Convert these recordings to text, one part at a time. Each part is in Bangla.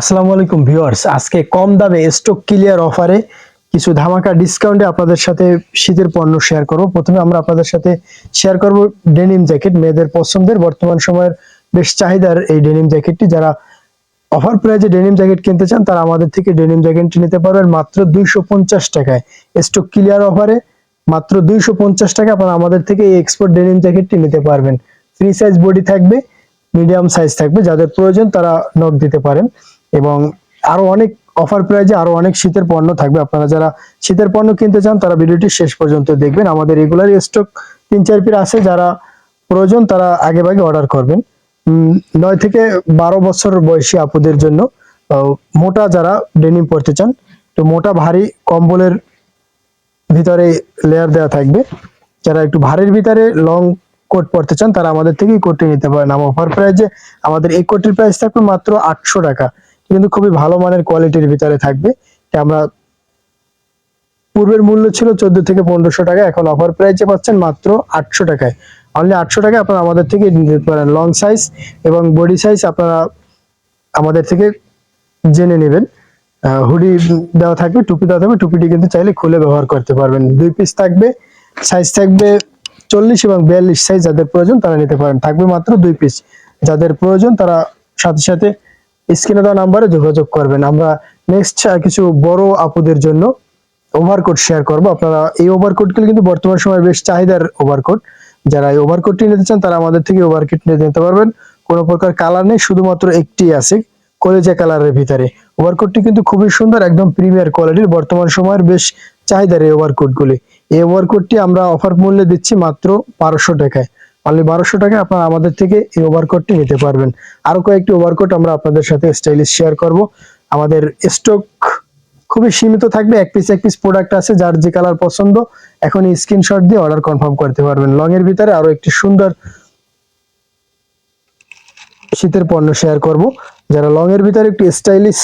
আসসালামু আলাইকুম ভিউয়ার্স। আজকে কম দামে স্টক ক্লিয়ার অফারে কিছু ধামাকা ডিসকাউন্টে আপনাদের সাথে শীতের পণ্য শেয়ার করব। প্রথমে আমরা আপনাদের সাথে শেয়ার করব ডেনিম জ্যাকেট মেয়েদের পছন্দের বর্তমান সময়ের বেশ চাহিদার এই ডেনিম জ্যাকেটটি যারা অফার প্রাইজে ডেনিম জ্যাকেট কিনতে চান, তারা আমাদের থেকে ডেনিম জ্যাকেটটি নিতে পারবেন মাত্র দুইশো পঞ্চাশ টাকায়। স্টক ক্লিয়ার অফারে মাত্র দুইশো পঞ্চাশ টাকা আপনারা আমাদের থেকে এই এক্সপোর্ট ডেনিম জ্যাকেটটি নিতে পারবেন। ফ্রি সাইজ বডি থাকবে মিডিয়াম সাইজ থাকবে। যাদের প্রয়োজন তারা নক দিতে পারেন। এবং আরও অনেক অফার প্রাইজে আরও অনেক শীতের পণ্য থাকবে। আপনারা যারা শীতের পণ্য কিনতে চান, তারা ভিডিওটি শেষ পর্যন্ত দেখবেন। আমাদের রেগুলার স্টক তিন চার পিস আছে, যারা প্রয়োজন তারা আগে ভাগে অর্ডার করবেন। নয় থেকে বারো বছর বয়সী আপুদের জন্য মোটা যারা ডেনিম পরতে চান, তো মোটা ভারী কম্বলের ভিতরে লেয়ার দেওয়া থাকবে। যারা একটু ভারীর ভিতরে লং কোট পরতে চান, তারা আমাদের থেকেই কোটটি নিতে পারেন। আমার অফার প্রাইজে আমাদের এই কোটির প্রাইস থাকবে মাত্র আটশো টাকা। কিন্তু খুবই ভালো মানের কোয়ালিটির ভিতরে থাকবে। আমরা পূর্বের মূল্য ছিল চোদ্দ থেকে পনেরোশো টাকা, এখন অফার প্রাইসে পাচ্ছেন মাত্র আটশো টাকায়। অনলি আটশো টাকায় আপনারা আমাদের থেকে নিতে পারেন লং সাইজ এবং বডি সাইজ আপনারা আমাদের থেকে জেনে নেবেন। হুডি দেওয়া থাকবে, টুপি দেওয়া থাকবে, টুপিটি কিন্তু চাইলে খুলে ব্যবহার করতে পারবেন। দুই পিস থাকবে সাইজ থাকবে চল্লিশ এবং বিয়াল্লিশ সাইজ যাদের প্রয়োজন তারা নিতে পারেন। থাকবে মাত্র দুই পিস যাদের প্রয়োজন তারা সাথে সাথে স্ক্রিনে দেওয়া নাম্বারে যোগাযোগ করবেন। আমরা নেক্সট কিছু বড় আপুদের জন্য ওভারকোট শেয়ার করব। আপনারা এই ওভারকোটগুলো কিন্তু বর্তমান সময়ে বেশ চাহিদার ওভারকোট যারা এই ওভারকোটটি নিতে চান, তারা আমাদের থেকে ওভারকোট নিতে নিতে পারবেন। কোনো প্রকার কালার নেই, শুধুমাত্র একটি আছে, কলেজা কালারের ভিতরে। ওভারকোটটি কিন্তু খুবই সুন্দর, একদম প্রিমিয়ার কোয়ালিটির বর্তমান সময়ের বেশ চাহিদার এই ওভারকোটগুলি এই ওভারকোটটি আমরা অফার মূল্যে দিচ্ছি মাত্র বারোশো টাকায়। অনলি বারোশো টাকা আপনারা আমাদের থেকে এই ওভারকোটটি নিতে পারবেন। আরও কয়েকটি ওভারকোট আমরা আপনাদের সাথে স্টাইলিশ শেয়ার করব। আমাদের স্টক খুবই সীমিত থাকবে, এক পিস এক পিস প্রোডাক্ট আছে, যার যে কালার পছন্দ, এখন স্ক্রিনশট দিয়ে অর্ডার কনফার্ম করতে পারবেন। লং এর ভিতরে আরও একটি সুন্দর শীতের পণ্য শেয়ার করব। যারা লং এর ভিতরে একটু স্টাইলিশ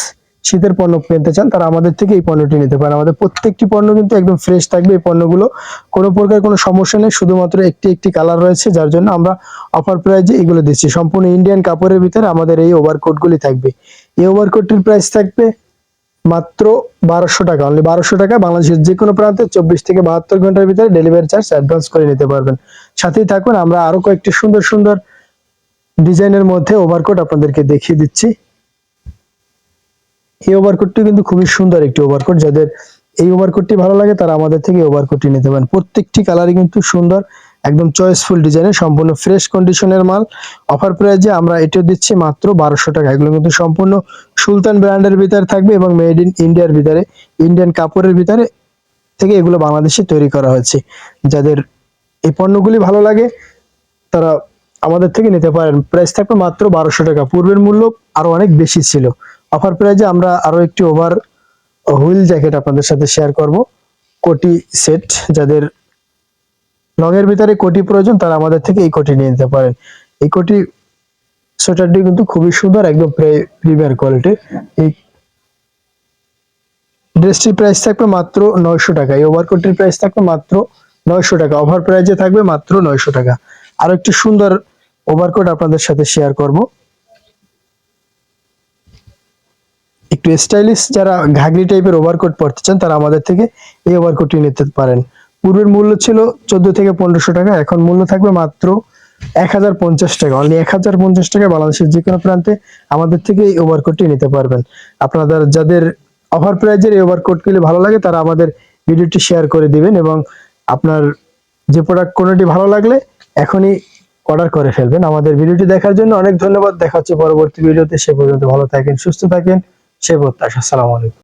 শীতের পণ্য কিনতে চান, তারা আমাদের থেকে এই পণ্যটি নিতে পারেন। আমাদের প্রত্যেকটি পণ্য কিন্তু একদম ফ্রেশ থাকবে। এই পণ্যগুলো কোনো প্রকার কোনো সমস্যা নেই, শুধুমাত্র একটি একটি কালার রয়েছে, যার জন্য আমরা অফার প্রাইজে এগুলো দিচ্ছি। সম্পূর্ণ ইন্ডিয়ান কাপড়ের ভিতরে আমাদের এই ওভারকোটগুলি থাকবে। এই ওভারকোটটির প্রাইস থাকবে মাত্র বারোশো টাকা। অনলি বারোশো টাকা বাংলাদেশের যে কোনো প্রান্তে চব্বিশ থেকে বাহাত্তর ঘণ্টার ভিতরে ডেলিভারি চার্জ অ্যাডভান্স করে নিতে পারবেন। সাথেই থাকুন, আমরা আরও কয়েকটি সুন্দর সুন্দর ডিজাইনের মধ্যে ওভারকোট আপনাদেরকে দেখিয়ে দিচ্ছি। এই ওভারকোটটি কিন্তু খুবই সুন্দর একটি ওভারকোট যাদের এই ওভারকোটটি ভালো লাগে, তারা আমাদের থেকে ওভারকোটটি নিতে পারেন। প্রত্যেকটি কালারই কিন্তু সুন্দর, একদম চয়েসফুল ডিজাইনের সম্পূর্ণ ফ্রেশ কন্ডিশনের মাল। অফার প্রাইজে আমরা এটা দিচ্ছি মাত্র বারোশো টাকা। এগুলো কিন্তু সম্পূর্ণ সুলতান ব্র্যান্ডের ভিতরে থাকবে এবং মেড ইন ইন্ডিয়ার ভিতরে ইন্ডিয়ান কাপড়ের ভিতরে থেকে এগুলো বাংলাদেশে তৈরি করা হয়েছে। যাদের এই পণ্যগুলি ভালো লাগে, তারা আমাদের থেকে নিতে পারেন। প্রাইস থাকবে মাত্র বারোশো টাকা। পূর্বের মূল্য আরও অনেক বেশি ছিল। অফার প্রাইজে আমরা আরও একটি ওভার হুইল জ্যাকেট আপনাদের সাথে শেয়ার করব। কোটি সেট যাদের লং এর ভিতরে কোটি প্রয়োজন, তারা আমাদের থেকে এই কোটি নিয়ে নিতে পারেন। এই কোটি সোয়েটারটি কিন্তু খুবই সুন্দর, একদম প্রিমিয়ার কোয়ালিটির এই ড্রেসটির প্রাইস থাকবে মাত্র নয়শো টাকা। এই ওভারকোটটির প্রাইস থাকবে মাত্র নয়শো টাকা। ওভার প্রাইজে থাকবে মাত্র নয়শো টাকা। আর একটি সুন্দর ওভারকোট আপনাদের সাথে শেয়ার করব। একটু স্টাইলিশ যারা ঘাগরি টাইপের ওভারকোট পরতে চান, তারা আমাদের থেকে এই ওভারকোটটি নিতে পারেন। পূর্বের মূল্য ছিল চোদ্দ থেকে পনেরোশো টাকা, এখন মূল্য থাকবে মাত্র এক হাজার পঞ্চাশ টাকা। অনলি এক হাজার পঞ্চাশ টাকা বাংলাদেশের যে কোনো প্রান্তে আমাদের থেকে এই ওভারকোটটি নিতে পারবেন। আপনাদের যাদের অফার প্রাইজের এই ওভারকোটগুলি ভালো লাগে, তারা আমাদের ভিডিওটি শেয়ার করে দিবেন এবং আপনার যে প্রোডাক্ট কোনোটি ভালো লাগলে এখনই অর্ডার করে ফেলবেন। আমাদের ভিডিওটি দেখার জন্য অনেক ধন্যবাদ। দেখা হচ্ছে পরবর্তী ভিডিওতে। সে পর্যন্ত ভালো থাকেন, সুস্থ থাকেন। সে প্রত্যাশা আসসালামু আলাইকুম।